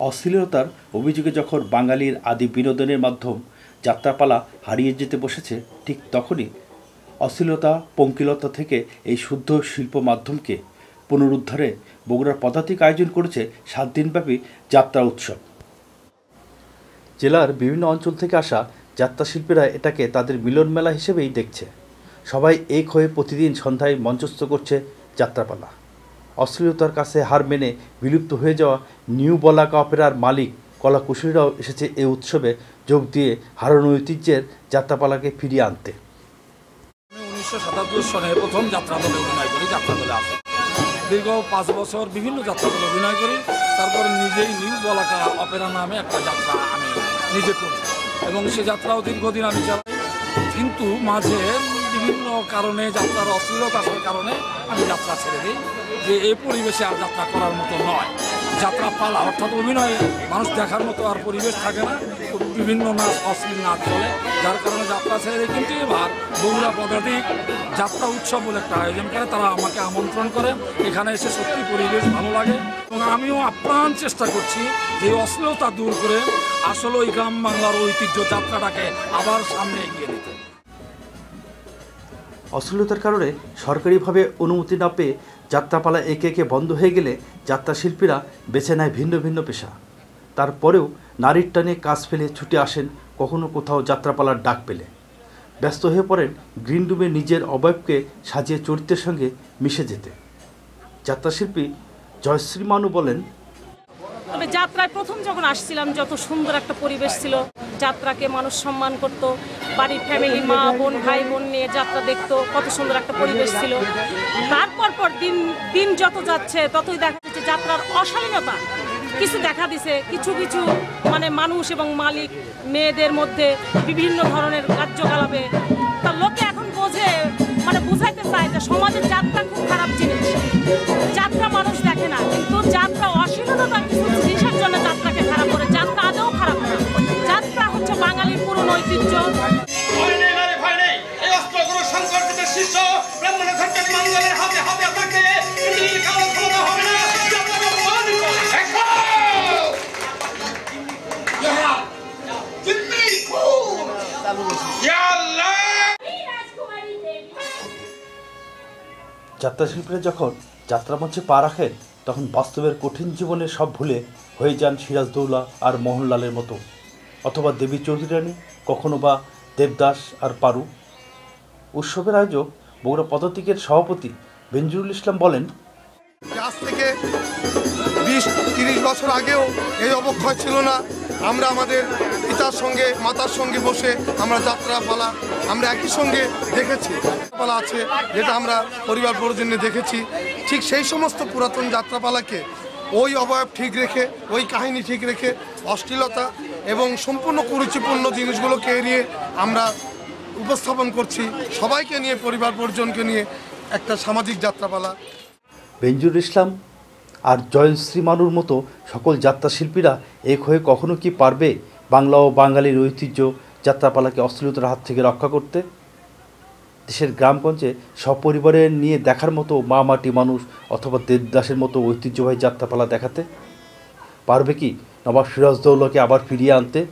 অশ্লীলতার অভিযোগে যখন বাঙালির আদি বিনোদনের মাধ্যম যাত্রাপালা হারিয়ে যেতে বসেছে, ঠিক তখনই অশ্লীলতা, পঙ্কিলতা থেকে এই শুদ্ধ শিল্প মাধ্যমকে পুনরুদ্ধারে বগুড়ার পদাতিক আয়োজন করেছে সাত দিনব্যাপী যাত্রা উৎসব। জেলার বিভিন্ন অঞ্চল থেকে আসা যাত্রা শিল্পীরা এটাকে তাদের মিলন মেলা হিসেবেই দেখছে। সবাই এক হয়ে প্রতিদিন সন্ধ্যায় মঞ্চস্থ করছে যাত্রাপালা। অশ্লীলতার কাছে হার মেনে বিলুপ্ত হয়ে যাওয়া নিউ বলাকা অপেরার মালিক কলাকুশলীরাও এসেছে এই উৎসবে যোগ দিয়ে হারানো ঐতিহ্যের যাত্রাপালাকে ফিরিয়ে আনতে। উনিশশো প্রথম যাত্রা অভিনয় আসে। দীর্ঘ পাঁচ বছর বিভিন্ন যাত্রা দলে অভিনয় করি তারপরে নিজেই নিউ বলাকা অপেরা নামে একটা যাত্রা আমি নিজে করি। এবং সে যাত্রাও দীর্ঘদিন আমি চালাই। কিন্তু মাঝে বিভিন্ন কারণে যাত্রার অশ্লীলতা কারণে আমি যাত্রা ছেড়ে দিই, যে এই পরিবেশে আর যাত্রা করার মতো নয়। যাত্রা পালা, অর্থাৎ অভিনয়ে মানুষ দেখার মতো আর পরিবেশ থাকে না। বিভিন্ন নাচ অশ্লীল নাচ চলে, যার কারণে যাত্রা ছেড়ে দিই। কিন্তু এবার বগুড়া পদাতিক যাত্রা উৎসব বলে একটা আয়োজন করে, তারা আমাকে আমন্ত্রণ করে। এখানে এসে সত্যি পরিবেশ ভালো লাগে এবং আমিও আপ্রাণ চেষ্টা করছি যে অশ্লীলতা দূর করে আসলে ওই গ্রাম বাংলার ঐতিহ্য যাত্রাটাকে আবার সামনে এগিয়ে নিতে। অশ্লীলতার কারণে সরকারিভাবে অনুমতি না পেয়ে যাত্রাপালা একে একে বন্ধ হয়ে গেলে যাত্রা শিল্পীরা বেছে নেয় ভিন্ন ভিন্ন পেশা। তারপরেও নারীর টানে কাজ ফেলে ছুটে আসেন কখনো কোথাও যাত্রাপালার ডাক পেলে। ব্যস্ত হয়ে পড়েন গ্রিন রুমে নিজের অবয়বকে সাজিয়ে চরিত্রের সঙ্গে মিশে যেতে। যাত্রাশিল্পী জয়শ্রী মানু বলেন যাত্রায় প্রথম যখন আসছিলাম, যত সুন্দর একটা পরিবেশ ছিল, যাত্রাকে মানুষ সম্মান করত, বাড়ির ফ্যামিলি মা, বোন, ভাই, বোন নিয়ে যাত্রা দেখতো, কত সুন্দর একটা পরিবেশ ছিল। তারপর পর দিন দিন যত যাচ্ছে, ততই দেখা যাচ্ছে যাত্রার অশালীনতা। কিছু দেখা দিছে, কিছু কিছু মানে মানুষ এবং মালিক, মেয়েদের মধ্যে বিভিন্ন ধরনের কার্যকলাপে। তা লোকে এখন বোঝে মানে বুঝাইতে চায় যে সমাজের যাত্রা খুব ইয়া আল্লাহ! যাত্রাশিল্পীরা যখন যাত্রামঞ্চে পা রাখেন তখন বাস্তবের কঠিন জীবনে সব ভুলে হয়ে যান সিরাজদৌলা আর মোহনলালের মতো। অথবা দেবী চৌধুরানী কখনো বা দেবদাস আর পারু। উৎসবের আয়োজক বগুড়া পদাতিকের সভাপতি বেঞ্জুরুল ইসলাম বলেন আজ থেকে বিশ, তিরিশ বছর আগেও এই অবক্ষয় ছিল না। আমরা আমাদের পিতার সঙ্গে, মাতার সঙ্গে বসে আমরা যাত্রা পালা আমরা একই সঙ্গে দেখেছি। পালা আছে, যেটা আমরা পরিবার পরিজনে দেখেছি। ঠিক সেই সমস্ত পুরাতন যাত্রাপালাকে ওই অবয়ব ঠিক রেখে, ওই কাহিনী ঠিক রেখে, অশ্লীলতা এবং সম্পূর্ণ কুরুচিপূর্ণ জিনিসগুলোকে এড়িয়ে আমরা উপস্থাপন করছি। সবাইকে নিয়ে, পরিবার পরিজনকে নিয়ে একটা সামাজিক যাত্রাপালা। বেঞ্জুর ইসলাম আর জয়শ্রী মানুর মতো সকল যাত্রা শিল্পীরা এক হয়ে কখনো কি পারবে বাংলা ও বাঙালির ঐতিহ্য যাত্রাপালাকে অশ্লীলতার হাত থেকে রক্ষা করতে? দেশের গ্রামগঞ্জে সপরিবারে নিয়ে দেখার মতো মা মাটি মানুষ অথবা দেবদাসের মতো ঐতিহ্যবাহী যাত্রাপালা দেখাতে? পারবে কি নবাব সিরাজদৌল্লাকে আবার ফিরিয়ে আনতে?